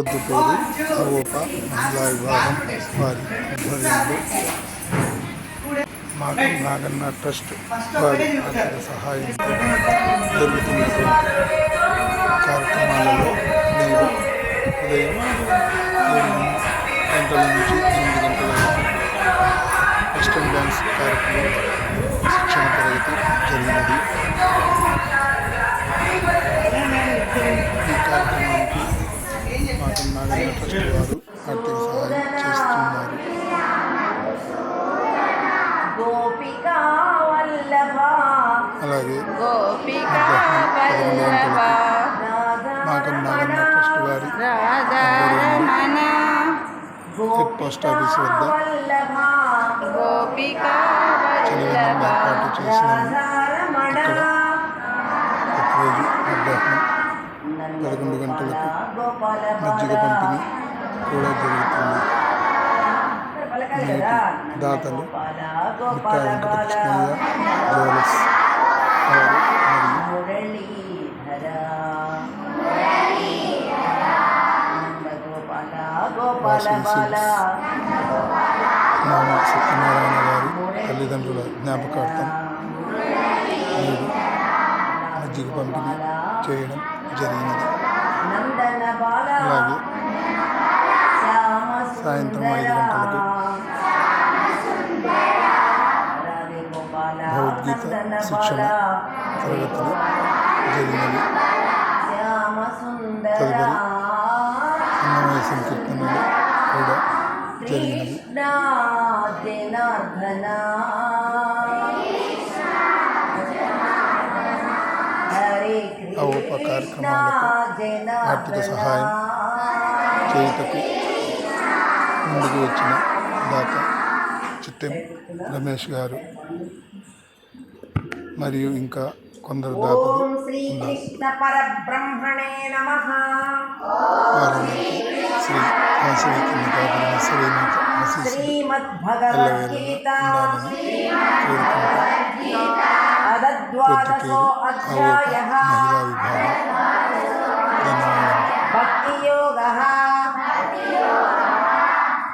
ప్రొద్దుటూరు అవోప మహిళా విభాగం వారి ఆధ్వర్యంలో మాకు నాగన్న ట్రస్ట్ వారి ఆర్థిక సహాయం జరుగుతున్నటువంటి కార్యక్రమాలలో నేను ఉదయం గంటల నుంచి ఎనిమిది గంటల వరకు వెస్టర్న్ డ్యాన్స్ కార్యక్రమం శిక్షణ తరగతి జరిగినది. నాగన్న ట్రస్ట్ వారు ఆర్థిక సహాయం చేస్తున్నారు. అలాగే మాకు నాగన్న ట్రస్ట్ వారి హెడ్ పోస్ట్ ఆఫీస్ వద్ద చలివేంద్రం ఏర్పాటు చేసినాము. ఇక్కడ ప్రతిరోజు మధ్యాహ్నం పదకొండు గంటలకు మజ్జిగ పంపిణీ కూడా జరుగుతుంది. దాతలు జ్యువెలర్స్ బాల సిల్క్స్ నామ సత్యనారాయణ గారి తల్లిదండ్రుల జ్ఞాపకార్థం మజ్జిగ పంపిణీ చేయడం జరిగినది. అలాగే సాయంత్రం ఐదు గంటలకు భగవద్గీత శిక్షణ తరగతులు జరిగినవి తదుపరి అన్నమయ సంకీర్తనలు కూడా జరిగినవి కృష్ణ కార్యక్రమాలకు ఆర్థిక సహాయం చేయుటకు ముందుకు వచ్చిన దాత చిట్టెం రమేష్ గారు మరియు ఇంకా కొందరు దాతలు శ్రీ ఉన్నారు కృష్ణ పరబ్రహ్మణే నమః వారందరికీ శ్రీమద్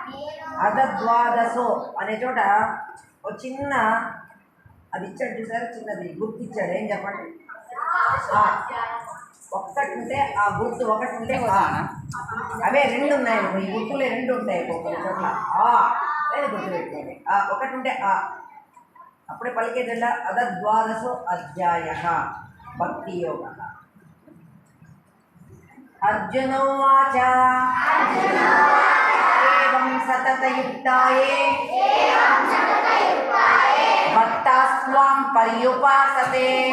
ఎల్లవేళలా అదద్వాదశో అనే చోట ఒక చిన్న అది ఇచ్చాడు చూసారు? చిన్నది గుర్తిచ్చాడు. ఏం చెప్పండి? ఉంటే ఆ గుర్తు ఒకటి ఉంటే ఆ. అవే రెండు ఉన్నాయి ఈ గుర్తులే రెండు ఉంటాయి ఒక్కొక్క చోట్ల. ఆ. అనేది గుర్తు పెట్టుకోండి. ఆ ఒకటి ఉంటే ఆ. అప్పుడే పలికేదల్లా అదద్వాదశో అధ్యాయ. భక్తి యోగ. అర్జున ఉవాచ ఏవం సతతయుక్తాయే. భక్తాస్వాం పర్యుపాసతే.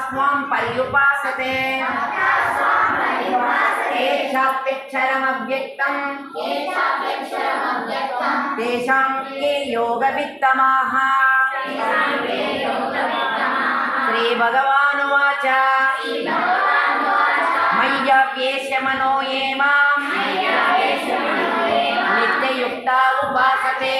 స్వం పర్యుపాసతే. ఏషాప్యక్షరమవ్యక్తం. తేషాం ఏ యోగవిత్తమాహ. శ్రీ భగవానువాచ మయ్యవ్యేష మనో ఏ మాం నిత్యయుక్తా ఉపాసతే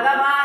भगवान्